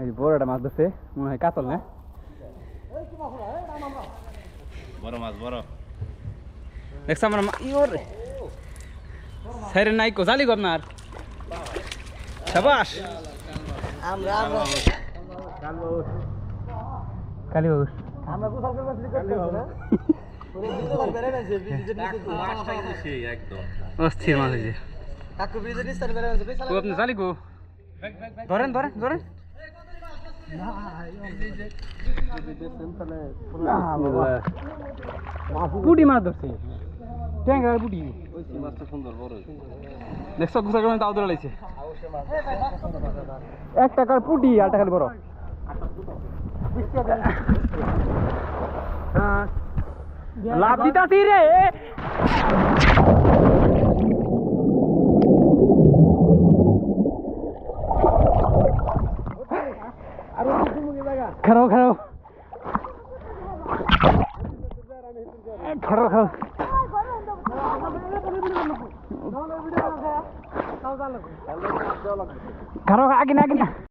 এই বড় একটা মাছ ধরছে মনে হয় কাতল না? বড় মাছ বড়। দেখছ আমার ইয়োর স্যারের নাই কো জালি আপনার সাবাস আমরা আমরা কালী বাবু আমরা কোথাও করতে অস্থির মাছ হয়েছে কাকু ব্রিজের নিচে বেড়ে গেছে আপনি জালি গো ধরেন ধরেন ধরেন। পুটি মাছ ধরছে। ট্যাংরার পুটি। মাছটা সুন্দর বড় দেখছ গুছা করে তাও ধরে লাইছে। এক টাকার পুটি আর টাকার বড়। লাভ দিতাছি রে। खराब खराब खराब खराब खराब आगे ना आगे ना